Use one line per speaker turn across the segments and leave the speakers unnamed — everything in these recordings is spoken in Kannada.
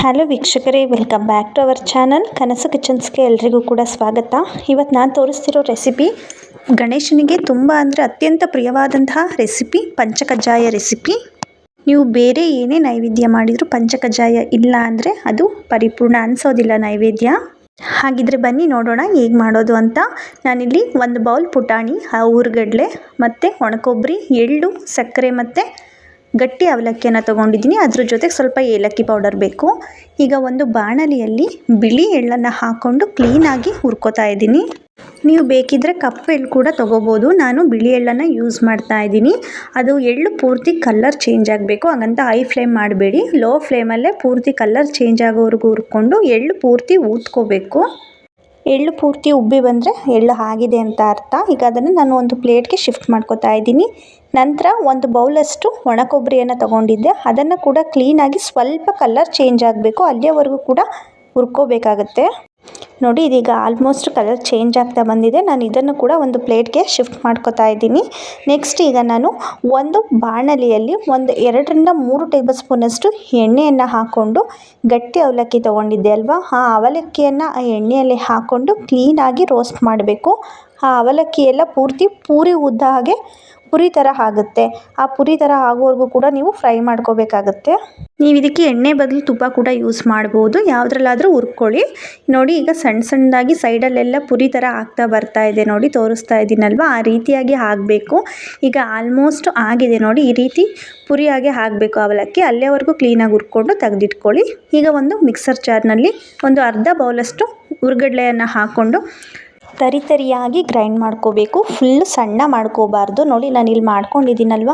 ಹಲೋ ವೀಕ್ಷಕರೇ welcome back to our channel Kanasu ಕಿಚನ್ಸ್ಗೆ ಎಲ್ರಿಗೂ ಕೂಡ ಸ್ವಾಗತ. ಇವತ್ತು ನಾನು ತೋರಿಸ್ತಿರೋ ರೆಸಿಪಿ ಗಣೇಶನಿಗೆ ತುಂಬ ಅಂದರೆ ಅತ್ಯಂತ ಪ್ರಿಯವಾದಂತಹ ರೆಸಿಪಿ ಪಂಚಕಜ್ಜಾಯ ರೆಸಿಪಿ ನೀವು ಬೇರೆ ಏನೇ ನೈವೇದ್ಯ ಮಾಡಿದರೂ ಪಂಚಕಜ್ಜಾಯ ಇಲ್ಲ ಅಂದರೆ ಅದು ಪರಿಪೂರ್ಣ ಅನಿಸೋದಿಲ್ಲ ನೈವೇದ್ಯ. ಹಾಗಿದ್ರೆ ಬನ್ನಿ ನೋಡೋಣ ಹೇಗೆ ಮಾಡೋದು ಅಂತ. ನಾನಿಲ್ಲಿ ಒಂದು ಬೌಲ್ ಪುಟಾಣಿ, ಆ ಊರುಗಡ್ಲೆ ಮತ್ತು ಒಣಕೊಬ್ಬರಿ, ಎಳ್ಳು, ಸಕ್ಕರೆ ಮತ್ತು ಗಟ್ಟಿ ಅವಲಕ್ಕಿಯನ್ನು ತೊಗೊಂಡಿದ್ದೀನಿ. ಅದ್ರ ಜೊತೆಗೆ ಸ್ವಲ್ಪ ಏಲಕ್ಕಿ ಪೌಡರ್ ಬೇಕು. ಈಗ ಒಂದು ಬಾಣಲಿಯಲ್ಲಿ ಬಿಳಿ ಎಳ್ಳನ್ನು ಹಾಕ್ಕೊಂಡು ಕ್ಲೀನಾಗಿ ಹುರ್ಕೋತಾ ಇದ್ದೀನಿ. ನೀವು ಬೇಕಿದ್ದರೆ ಕಪ್ಪು ಎಳ್ಳು ಕೂಡ ತೊಗೋಬೋದು. ನಾನು ಬಿಳಿ ಎಳ್ಳನ್ನು ಯೂಸ್ ಮಾಡ್ತಾ ಇದ್ದೀನಿ. ಅದು ಎಳ್ಳು ಪೂರ್ತಿ ಕಲ್ಲರ್ ಚೇಂಜ್ ಆಗಬೇಕು. ಹಾಗಂತ ಹೈ ಫ್ಲೇಮ್ ಮಾಡಬೇಡಿ. ಲೋ ಫ್ಲೇಮಲ್ಲೇ ಪೂರ್ತಿ ಕಲ್ಲರ್ ಚೇಂಜ್ ಆಗೋವರೆಗೂ ಹುರ್ಕೊಂಡು ಎಳ್ಳು ಪೂರ್ತಿ ಊದ್ಕೋಬೇಕು. ಎಳ್ಳು ಪೂರ್ತಿ ಉಬ್ಬಿ ಬಂದರೆ ಎಳ್ಳು ಆಗಿದೆ ಅಂತ ಅರ್ಥ. ಈಗ ಅದನ್ನು ನಾನು ಒಂದು ಪ್ಲೇಟ್ಗೆ ಶಿಫ್ಟ್ ಮಾಡ್ಕೋತಾ ಇದ್ದೀನಿ. ನಂತರ ಒಂದು ಬೌಲಷ್ಟು ಒಣ ಕೊಬ್ಬರಿಯನ್ನು ತೊಗೊಂಡಿದ್ದೆ. ಅದನ್ನು ಕೂಡ ಕ್ಲೀನಾಗಿ ಸ್ವಲ್ಪ ಕಲರ್ ಚೇಂಜ್ ಆಗಬೇಕು. ಅಲ್ಲಿಯವರೆಗೂ ಕೂಡ ಹುರ್ಕೋಬೇಕಾಗತ್ತೆ. ನೋಡಿ, ಇದೀಗ ಆಲ್ಮೋಸ್ಟ್ ಕಲರ್ ಚೇಂಜ್ ಆಗ್ತಾ ಬಂದಿದೆ. ನಾನು ಇದನ್ನು ಕೂಡ ಒಂದು ಪ್ಲೇಟ್ಗೆ ಶಿಫ್ಟ್ ಮಾಡ್ಕೋತಾ ಇದ್ದೀನಿ. ನೆಕ್ಸ್ಟ್ ಈಗ ನಾನು ಒಂದು ಬಾಣಲಿಯಲ್ಲಿ ಒಂದು ಎರಡರಿಂದ ಮೂರು ಟೇಬಲ್ ಸ್ಪೂನಷ್ಟು ಎಣ್ಣೆಯನ್ನು ಹಾಕ್ಕೊಂಡು ಗಟ್ಟಿ ಅವಲಕ್ಕಿ ತೊಗೊಂಡಿದ್ದೆ ಅಲ್ವಾ? ಆ ಅವಲಕ್ಕಿಯನ್ನು ಆ ಎಣ್ಣೆಯಲ್ಲಿ ಹಾಕ್ಕೊಂಡು ಕ್ಲೀನಾಗಿ ರೋಸ್ಟ್ ಮಾಡಬೇಕು. ಆ ಅವಲಕ್ಕಿ ಎಲ್ಲ ಪೂರ್ತಿ, ಪೂರಿ ಉದ್ದ ಹಾಗೆ ಪುರಿ ಥರ ಆಗುತ್ತೆ. ಆ ಪುರಿ ಥರ ಆಗೋವರೆಗೂ ಕೂಡ ನೀವು ಫ್ರೈ ಮಾಡ್ಕೋಬೇಕಾಗತ್ತೆ. ನೀವು ಇದಕ್ಕೆ ಎಣ್ಣೆ ಬದಲು ತುಪ್ಪ ಕೂಡ ಯೂಸ್ ಮಾಡ್ಬೋದು. ಯಾವುದ್ರಲ್ಲಾದರೂ ಹುರ್ಕೊಳ್ಳಿ. ನೋಡಿ, ಈಗ ಸಣ್ಣ ಸಣ್ಣದಾಗಿ ಸೈಡಲ್ಲೆಲ್ಲ ಪುರಿ ಥರ ಆಗ್ತಾ ಬರ್ತಾ ಇದೆ ನೋಡಿ, ತೋರಿಸ್ತಾ ಇದ್ದೀನಲ್ವ ಆ ರೀತಿಯಾಗಿ ಆಗಬೇಕು ಈಗ ಆಲ್ಮೋಸ್ಟ್ ಆಗಿದೆ ನೋಡಿ, ಈ ರೀತಿ ಪುರಿಯಾಗೆ ಆಗಬೇಕು ಅವಲಕ್ಕಿ. ಅಲ್ಲಿಯವರೆಗೂ ಕ್ಲೀನಾಗಿ ಹುರ್ಕೊಂಡು ತೆಗೆದಿಟ್ಕೊಳ್ಳಿ. ಈಗ ಒಂದು ಮಿಕ್ಸರ್ ಜಾರ್ನಲ್ಲಿ ಒಂದು ಅರ್ಧ ಬೌಲಷ್ಟು ಹುರ್ಗಡ್ಲೆಯನ್ನು ಹಾಕ್ಕೊಂಡು ತರಿ ತರಿಯಾಗಿ ಗ್ರೈಂಡ್ ಮಾಡ್ಕೋಬೇಕು. ಫುಲ್ ಸಣ್ಣ ಮಾಡ್ಕೋಬಾರ್ದು. ನೋಡಿ ನಾನು ಇಲ್ಲಿ ಮಾಡ್ಕೊಂಡಿದ್ದೀನಲ್ವ?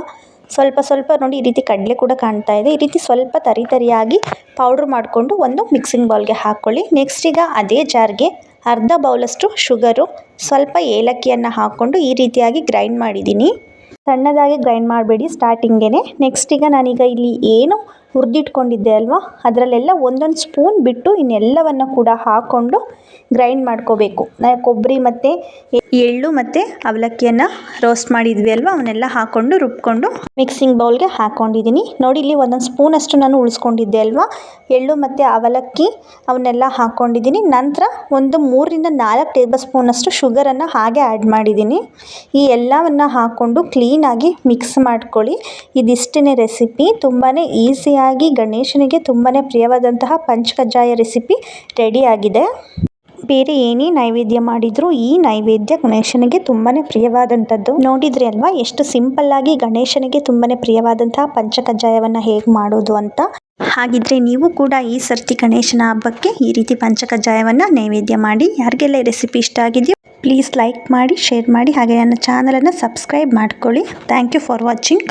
ಸ್ವಲ್ಪ ಸ್ವಲ್ಪ ನೋಡಿ ಈ ರೀತಿ ಕಡಲೆ ಕೂಡ ಕಾಣ್ತಾ ಇದೆ. ಈ ರೀತಿ ಸ್ವಲ್ಪ ತರಿ ತರಿಯಾಗಿ ಪೌಡ್ರ್ ಮಾಡಿಕೊಂಡು ಒಂದು ಮಿಕ್ಸಿಂಗ್ ಬೌಲ್ಗೆ ಹಾಕ್ಕೊಳ್ಳಿ ನೆಕ್ಸ್ಟ್ ಈಗ ಅದೇ ಜಾರ್ಗೆ ಅರ್ಧ ಬೌಲಷ್ಟು ಶುಗರು ಸ್ವಲ್ಪ ಏಲಕ್ಕಿಯನ್ನು ಹಾಕ್ಕೊಂಡು ಈ ರೀತಿಯಾಗಿ ಗ್ರೈಂಡ್ ಮಾಡಿದ್ದೀನಿ. ಸಣ್ಣದಾಗಿ ಗ್ರೈಂಡ್ ಮಾಡಬೇಡಿ ಸ್ಟಾರ್ಟಿಂಗೇ ನೆಕ್ಸ್ಟ್ ಈಗ ನಾನೀಗ ಇಲ್ಲಿ ಏನು ಹುರಿದಿಟ್ಕೊಂಡಿದ್ದೆ ಅಲ್ವಾ? ಅದರಲ್ಲೆಲ್ಲ ಒಂದೊಂದು ಸ್ಪೂನ್ ಬಿಟ್ಟು ಇನ್ನೆಲ್ಲವನ್ನು ಕೂಡ ಹಾಕ್ಕೊಂಡು ಗ್ರೈಂಡ್ ಮಾಡ್ಕೋಬೇಕು. ಕೊಬ್ಬರಿ ಮತ್ತು ಎಳ್ಳು ಮತ್ತು ಅವಲಕ್ಕಿಯನ್ನು ರೋಸ್ಟ್ ಮಾಡಿದ್ವಿ ಅಲ್ವಾ? ಅವನ್ನೆಲ್ಲ ಹಾಕ್ಕೊಂಡು ರುಬ್ಕೊಂಡು ಮಿಕ್ಸಿಂಗ್ ಬೌಲ್ಗೆ ಹಾಕ್ಕೊಂಡಿದ್ದೀನಿ ನೋಡಿ, ಇಲ್ಲಿ ಒಂದೊಂದು ಸ್ಪೂನಷ್ಟು ನಾನು ಉಳಿಸ್ಕೊಂಡಿದ್ದೆ ಅಲ್ವಾ? ಎಳ್ಳು ಮತ್ತು ಅವಲಕ್ಕಿ ಅವನ್ನೆಲ್ಲ ಹಾಕ್ಕೊಂಡಿದ್ದೀನಿ ನಂತರ ಒಂದು ಮೂರರಿಂದ ನಾಲ್ಕು ಟೇಬಲ್ ಸ್ಪೂನಷ್ಟು ಶುಗರನ್ನು ಹಾಗೆ ಆ್ಯಡ್ ಮಾಡಿದ್ದೀನಿ. ಈ ಎಲ್ಲವನ್ನು ಹಾಕ್ಕೊಂಡು ಕ್ಲೀನಾಗಿ ಮಿಕ್ಸ್ ಮಾಡ್ಕೊಳ್ಳಿ. ಇದಿಷ್ಟೇ ರೆಸಿಪಿ ತುಂಬಾ ಈಸಿಯಾಗಿ ಗಣೇಶನಿಗೆ ತುಂಬಾ ಪ್ರಿಯವಾದಂತಹ ಪಂಚಕಜ್ಜಾಯ ರೆಸಿಪಿ ರೆಡಿಯಾಗಿದೆ ಬೇರೆ ಏನೇ ನೈವೇದ್ಯ ಮಾಡಿದರೂ ಈ ನೈವೇದ್ಯ ಗಣೇಶನಿಗೆ ತುಂಬಾ ಪ್ರಿಯವಾದಂಥದ್ದು. ನೋಡಿದ್ರಿ ಅಲ್ವಾ? ಎಷ್ಟು ಸಿಂಪಲ್ಲಾಗಿ ಗಣೇಶನಿಗೆ ತುಂಬಾ ಪ್ರಿಯವಾದಂತಹ ಪಂಚಕಜ್ಜಾಯವನ್ನು ಹೇಗೆ ಮಾಡೋದು ಅಂತ. ಹಾಗಿದ್ರೆ ನೀವು ಕೂಡ ಈ ಸರ್ತಿ ಗಣೇಶನ ಹಬ್ಬಕ್ಕೆ ಈ ರೀತಿ ಪಂಚಕಜ್ಜಾಯವನ್ನು ನೈವೇದ್ಯ ಮಾಡಿ. ಯಾರಿಗೆಲ್ಲ ರೆಸಿಪಿ ಇಷ್ಟ ಆಗಿದೆಯೋ ಪ್ಲೀಸ್ ಲೈಕ್ ಮಾಡಿ ಶೇರ್ ಮಾಡಿ. ಹಾಗೆ ನನ್ನ ಚಾನಲನ್ನು ಸಬ್ಸ್ಕ್ರೈಬ್ ಮಾಡ್ಕೊಳ್ಳಿ. Thank you for watching